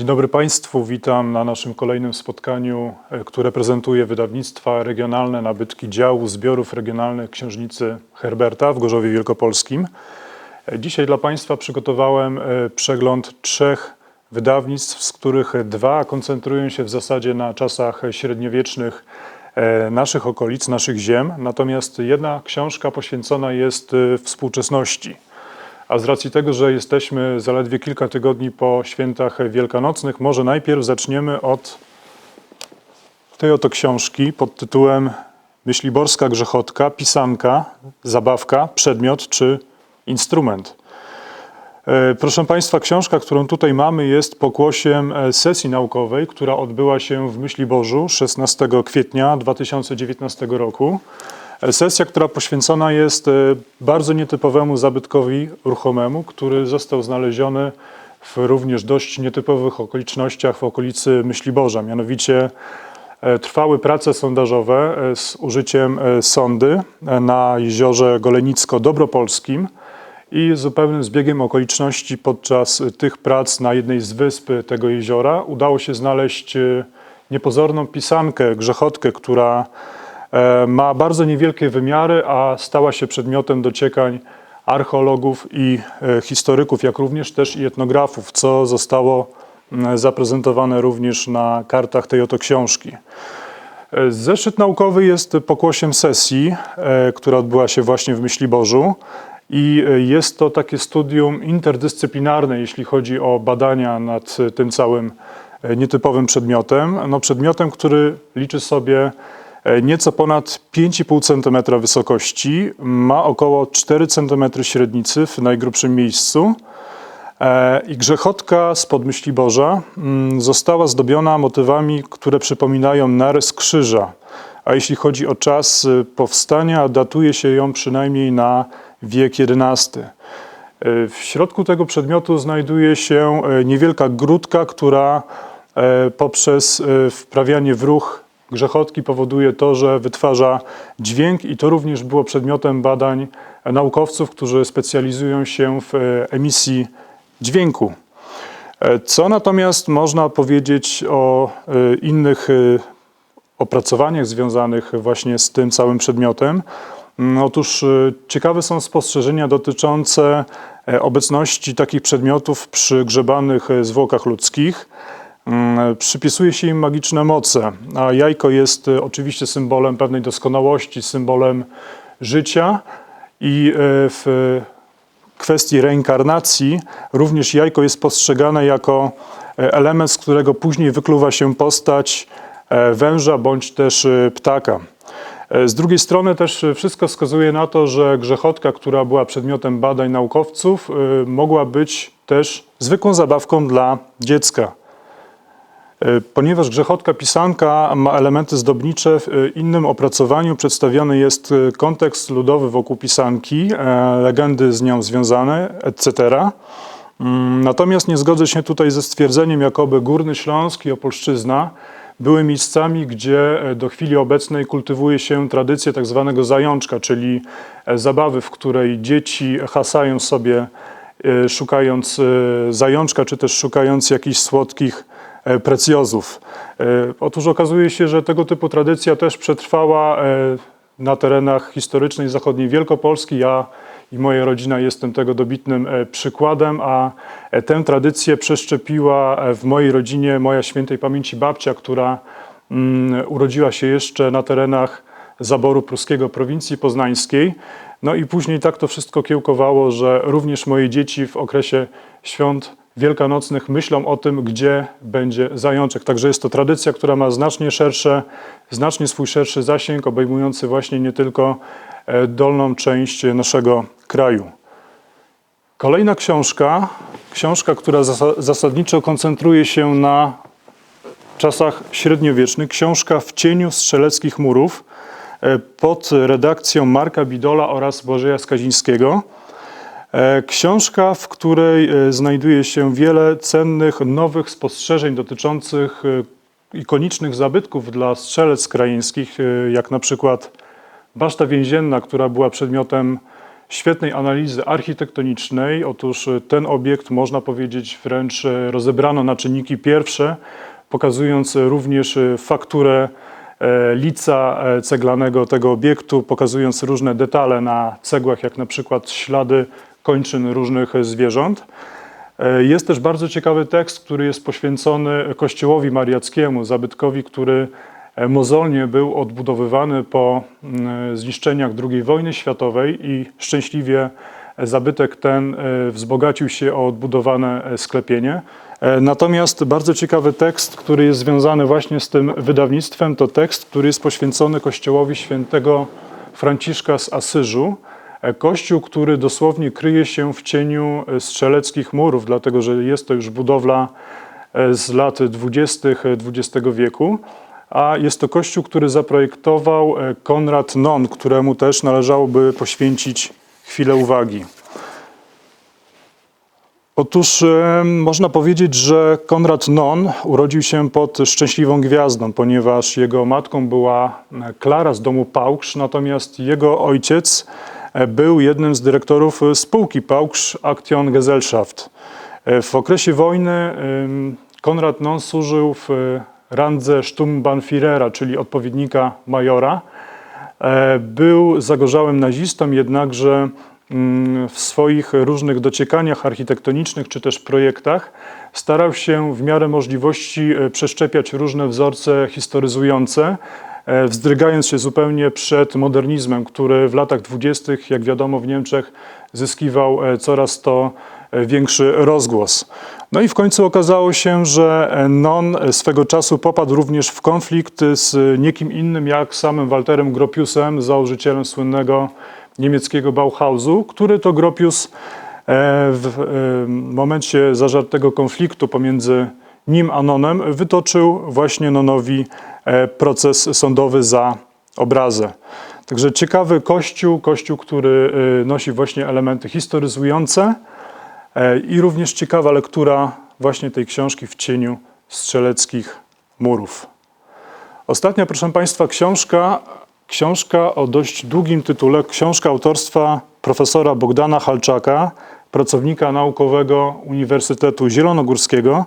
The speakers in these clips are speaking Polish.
Dzień dobry Państwu, witam na naszym kolejnym spotkaniu, e, które prezentuje wydawnictwa regionalne nabytki działu zbiorów regionalnych Księżnicy Herberta w Gorzowie Wielkopolskim. E, Dzisiaj dla Państwa przygotowałem e, przegląd trzech wydawnictw, z których dwa koncentrują się w zasadzie na czasach średniowiecznych naszych okolic, naszych ziem, natomiast jedna książka poświęcona jest współczesności. A z racji tego, że jesteśmy zaledwie kilka tygodni po świętach wielkanocnych, może najpierw zaczniemy od tej oto książki pod tytułem Myśliborska grzechotka, pisanka, zabawka, przedmiot czy instrument. E, Proszę Państwa, książka, którą tutaj mamy, jest pokłosiem e, sesji naukowej, która odbyła się w Myśliborzu 16 kwietnia 2019 roku. Sesja, która poświęcona jest e, bardzo nietypowemu zabytkowi ruchomemu, który został znaleziony w również dość nietypowych okolicznościach w okolicy Myśliborza. Mianowicie e, trwały prace sondażowe e, z użyciem sondy na jeziorze Golenicko-Dobropolskim i zupełnym zbiegiem okoliczności podczas tych prac na jednej z wysp tego jeziora udało się znaleźć niepozorną pisankę, grzechotkę, która ma bardzo niewielkie wymiary, a stała się przedmiotem dociekań archeologów i e, historyków, jak również też i etnografów, co zostało zaprezentowane również na kartach tej oto książki. E, Zeszyt naukowy jest pokłosiem sesji, e, która odbyła się właśnie w Myśliborzu i e, jest to takie studium interdyscyplinarne, jeśli chodzi o badania nad e, tym całym e, nietypowym przedmiotem. No, przedmiotem, który liczy sobie e, nieco ponad 5,5 cm wysokości, ma około 4 cm średnicy w najgrubszym miejscu. E, I grzechotka z Podmyśliborza mm, została zdobiona motywami, które przypominają narys krzyża. A jeśli chodzi o czas y, powstania, datuje się ją przynajmniej na wiek XI. E, W środku tego przedmiotu znajduje się e, niewielka grudka, która e, poprzez e, wprawianie w ruch grzechotki powoduje to, że wytwarza dźwięk i to również było przedmiotem badań naukowców, którzy specjalizują się w e, emisji dźwięku. E, Co natomiast można powiedzieć o e, innych opracowaniach związanych właśnie z tym całym przedmiotem? Mm, Otóż ciekawe są spostrzeżenia dotyczące obecności takich przedmiotów przy grzebanych zwłokach ludzkich. Mm, Przypisuje się im magiczne moce, a jajko jest e, oczywiście symbolem pewnej doskonałości, symbolem życia i e, w kwestii reinkarnacji również jajko jest postrzegane jako e, element, z którego później wykluwa się postać e, węża bądź też e, ptaka. E, Z drugiej strony też wszystko wskazuje na to, że grzechotka, która była przedmiotem badań naukowców, mogła być też zwykłą zabawką dla dziecka. E, Ponieważ grzechotka pisanka ma elementy zdobnicze, w e, innym opracowaniu przedstawiony jest e, kontekst ludowy wokół pisanki, e, legendy z nią związane, etc. Mm, Natomiast nie zgodzę się tutaj ze stwierdzeniem, jakoby Górny Śląsk i Opolszczyzna były miejscami, gdzie e, do chwili obecnej kultywuje się tradycję tak zwanego zajączka, czyli e, zabawy, w której dzieci hasają sobie szukając zajączka, czy też szukając jakichś słodkich precjozów. E, Otóż okazuje się, że tego typu tradycja też przetrwała e, na terenach historycznej zachodniej Wielkopolski. Ja i moja rodzina jestem tego dobitnym e, przykładem, a e, tę tradycję przeszczepiła e, w mojej rodzinie moja świętej pamięci babcia, która mm, urodziła się jeszcze na terenach zaboru pruskiego prowincji poznańskiej. No i później tak to wszystko kiełkowało, że również moje dzieci w okresie świąt wielkanocnych myślą o tym, gdzie będzie zajączek. Także jest to tradycja, która ma znacznie szersze, znacznie swój szerszy zasięg, obejmujący właśnie nie tylko e, dolną część naszego kraju. Kolejna książka, książka, która zasa- zasadniczo koncentruje się na czasach średniowiecznych, książka W cieniu strzeleckich murów e, pod redakcją Marka Bidola oraz Bożeja Skazińskiego. E, Książka, w której e, znajduje się wiele cennych, nowych spostrzeżeń dotyczących e, ikonicznych zabytków dla strzelec krajeńskich, jak na przykład baszta więzienna, która była przedmiotem świetnej analizy architektonicznej. Otóż ten obiekt można powiedzieć wręcz rozebrano na czynniki pierwsze, pokazując również fakturę lica ceglanego tego obiektu, pokazując różne detale na cegłach, jak na przykład ślady kończyn różnych e, zwierząt. E, Jest też bardzo ciekawy tekst, który jest poświęcony Kościołowi Mariackiemu, zabytkowi, który e, mozolnie był odbudowywany po mm, zniszczeniach II wojny światowej i szczęśliwie e, zabytek ten e, wzbogacił się o odbudowane e, sklepienie. E, Natomiast bardzo ciekawy tekst, który jest związany właśnie z tym wydawnictwem, to tekst, który jest poświęcony Kościołowi świętego Franciszka z Asyżu. E, Kościół, który dosłownie kryje się w cieniu e, strzeleckich murów, dlatego że jest to już budowla e, z lat 20. XX wieku, a jest to kościół, który zaprojektował e, Konrad Non, któremu też należałoby poświęcić chwilę uwagi. Otóż e, można powiedzieć, że Konrad Non urodził się pod szczęśliwą gwiazdą, ponieważ jego matką była e, Klara z domu Pałksz, natomiast jego ojciec e, był jednym z dyrektorów e, spółki Pałksz Action Gesellschaft. E, W okresie wojny em, Konrad Non służył w randze Sturmbannführera, czyli odpowiednika majora. E, Był zagorzałym nazistą, jednakże mm, w swoich różnych dociekaniach architektonicznych czy też projektach starał się w miarę możliwości e, przeszczepiać różne wzorce historyzujące, wzdrygając się zupełnie przed modernizmem, który w latach dwudziestych, jak wiadomo, w Niemczech zyskiwał e, coraz to e, większy rozgłos. No i w końcu okazało się, że e, Non swego czasu popadł również w konflikt z niekim innym jak samym Walterem Gropiusem, założycielem słynnego niemieckiego Bauhausu, który to Gropius e, w e, momencie zażartego konfliktu pomiędzy nim a Nonem wytoczył właśnie Nonowi e, proces sądowy za obrazę. Także ciekawy kościół, kościół, który e, nosi właśnie elementy historyzujące e, i również ciekawa lektura właśnie tej książki w cieniu strzeleckich murów. Ostatnia, proszę Państwa, książka, książka o dość długim tytule, książka autorstwa profesora Bogdana Halczaka, pracownika naukowego Uniwersytetu Zielonogórskiego.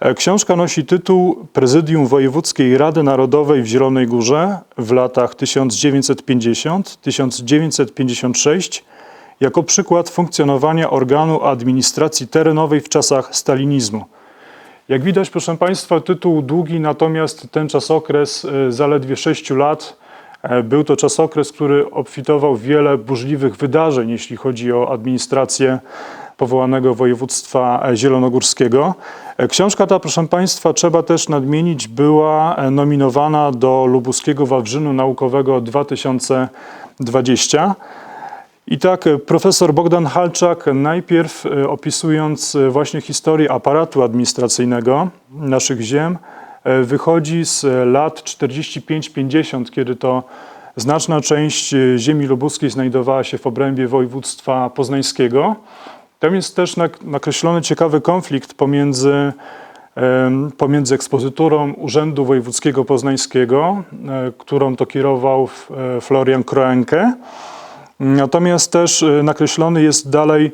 E, Książka nosi tytuł Prezydium Wojewódzkiej Rady Narodowej w Zielonej Górze w latach 1950-1956 jako przykład funkcjonowania organu administracji terenowej w czasach stalinizmu. Jak widać, proszę Państwa, tytuł długi, natomiast ten czasokres e, zaledwie 6 lat. E, Był to czasokres, który obfitował w wiele burzliwych wydarzeń, jeśli chodzi o administrację powołanego województwa e, zielonogórskiego. E, Książka ta, proszę Państwa, trzeba też nadmienić, była e, nominowana do Lubuskiego Wawrzynu Naukowego 2020. I tak profesor Bogdan Halczak najpierw opisując właśnie historię aparatu administracyjnego naszych ziem, wychodzi z lat 45-50, kiedy to znaczna część ziemi lubuskiej znajdowała się w obrębie województwa poznańskiego. Tam jest też nak- nakreślony ciekawy konflikt pomiędzy, pomiędzy ekspozyturą Urzędu Wojewódzkiego Poznańskiego, e, którą to kierował e, Florian Kroenke, Natomiast też e, nakreślony jest dalej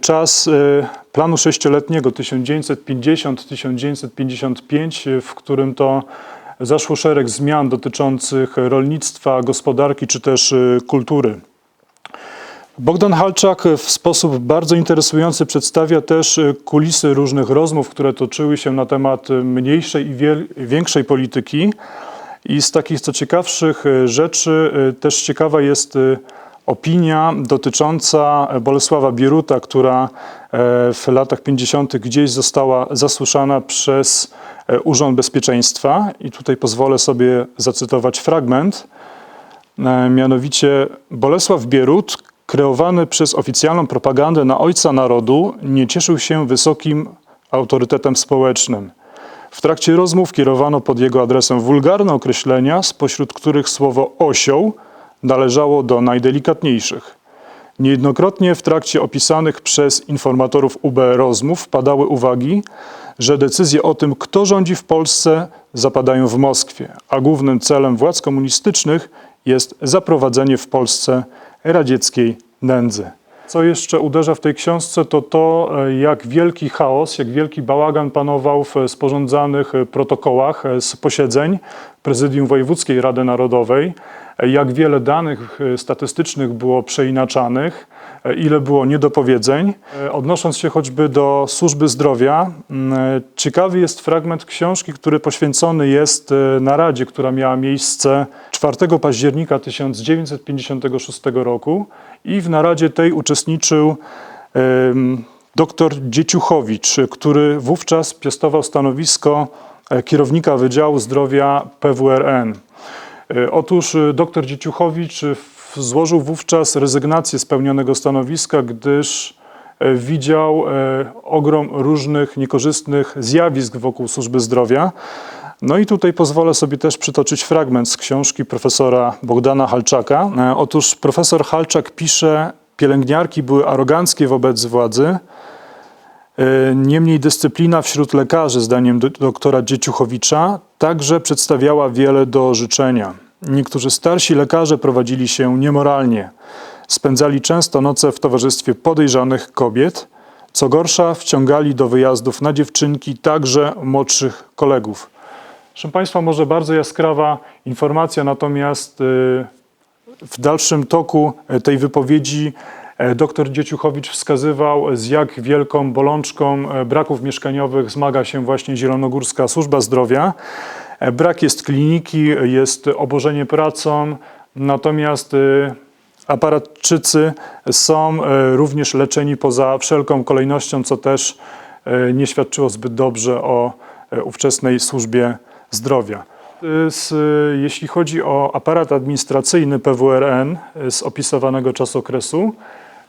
czas planu sześcioletniego 1950-1955, e, w którym to zaszło szereg zmian dotyczących rolnictwa, gospodarki czy też kultury. Bogdan Halczak w sposób bardzo interesujący przedstawia też e, kulisy różnych rozmów, które toczyły się na temat e, mniejszej i większej polityki. I z takich co ciekawszych e, rzeczy też ciekawa jest opinia dotycząca Bolesława Bieruta, która e, w latach 50. gdzieś została zasłyszana przez e, Urząd Bezpieczeństwa. I tutaj pozwolę sobie zacytować fragment. E, Mianowicie Bolesław Bierut, kreowany przez oficjalną propagandę na ojca narodu, nie cieszył się wysokim autorytetem społecznym. W trakcie rozmów kierowano pod jego adresem wulgarne określenia, spośród których słowo osioł należało do najdelikatniejszych. Niejednokrotnie w trakcie opisanych przez informatorów UB rozmów padały uwagi, że decyzje o tym, kto rządzi w Polsce, zapadają w Moskwie, a głównym celem władz komunistycznych jest zaprowadzenie w Polsce radzieckiej nędzy. Co jeszcze uderza w tej książce, to to, e, jak wielki chaos, jak wielki bałagan panował w sporządzanych e, protokołach e, z posiedzeń Prezydium Wojewódzkiej Rady Narodowej, jak wiele danych statystycznych było przeinaczanych, ile było niedopowiedzeń. E, Odnosząc się choćby do służby zdrowia, e, ciekawy jest fragment książki, który poświęcony jest e, naradzie, która miała miejsce 4 października 1956 roku i w naradzie tej uczestniczył dr Dzieciuchowicz, który wówczas piastował stanowisko e, kierownika Wydziału Zdrowia PWRN. E, Otóż e, dr Dzieciuchowicz e, w- złożył wówczas rezygnację z pełnionego stanowiska, gdyż e, widział e, ogrom różnych niekorzystnych zjawisk wokół służby zdrowia. No i tutaj pozwolę sobie też przytoczyć fragment z książki profesora Bogdana Halczaka. E, Otóż profesor Halczak pisze, pielęgniarki były aroganckie wobec władzy, Niemniej dyscyplina wśród lekarzy, zdaniem do- doktora Dzieciuchowicza, także przedstawiała wiele do życzenia. Niektórzy starsi lekarze prowadzili się niemoralnie. Spędzali często noce w towarzystwie podejrzanych kobiet. Co gorsza, wciągali do wyjazdów na dziewczynki także młodszych kolegów. Proszę Państwa, może bardzo jaskrawa informacja, natomiast y, w dalszym toku e, tej wypowiedzi e, dr Dzieciuchowicz wskazywał, z jak wielką bolączką braków mieszkaniowych zmaga się właśnie Zielonogórska Służba Zdrowia. Brak jest kliniki, jest obożenie pracą, natomiast e, aparatczycy są e, również leczeni poza wszelką kolejnością, co też e, nie świadczyło zbyt dobrze o ówczesnej służbie zdrowia. Y, y, jeśli chodzi o aparat administracyjny PWRN y, z opisywanego czasokresu,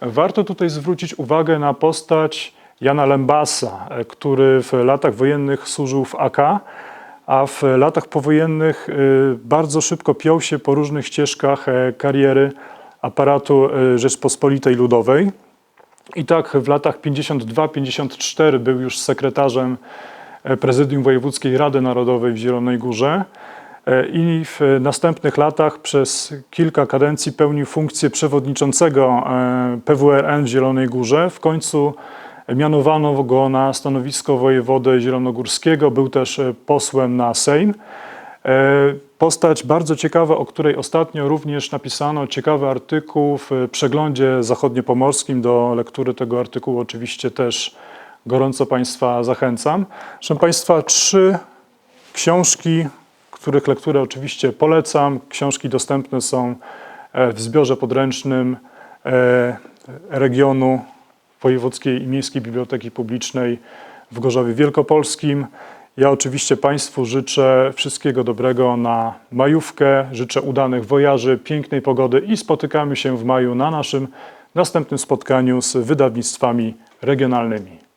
warto tutaj zwrócić uwagę na postać Jana Lembasa, y, który w latach wojennych służył w AK, a w latach powojennych y, bardzo szybko piął się po różnych ścieżkach e, kariery aparatu y, Rzeczpospolitej Ludowej. I tak w latach 52-54 był już sekretarzem e, Prezydium Wojewódzkiej Rady Narodowej w Zielonej Górze e, i w następnych latach przez kilka kadencji pełnił funkcję przewodniczącego e, PWRN w Zielonej Górze. W końcu mianowano go na stanowisko wojewody zielonogórskiego, był też e, posłem na Sejm. E, Postać bardzo ciekawa, o której ostatnio również napisano ciekawy artykuł w przeglądzie zachodniopomorskim. Do lektury tego artykułu oczywiście też gorąco Państwa zachęcam. Proszę Państwa, trzy książki, których lekturę oczywiście polecam. Książki dostępne są e, w zbiorze podręcznym e, regionu Wojewódzkiej i Miejskiej Biblioteki Publicznej w Gorzowie Wielkopolskim. Ja oczywiście Państwu życzę wszystkiego dobrego na majówkę, życzę udanych wojaży, pięknej pogody i spotykamy się w maju na naszym następnym spotkaniu z wydawnictwami regionalnymi.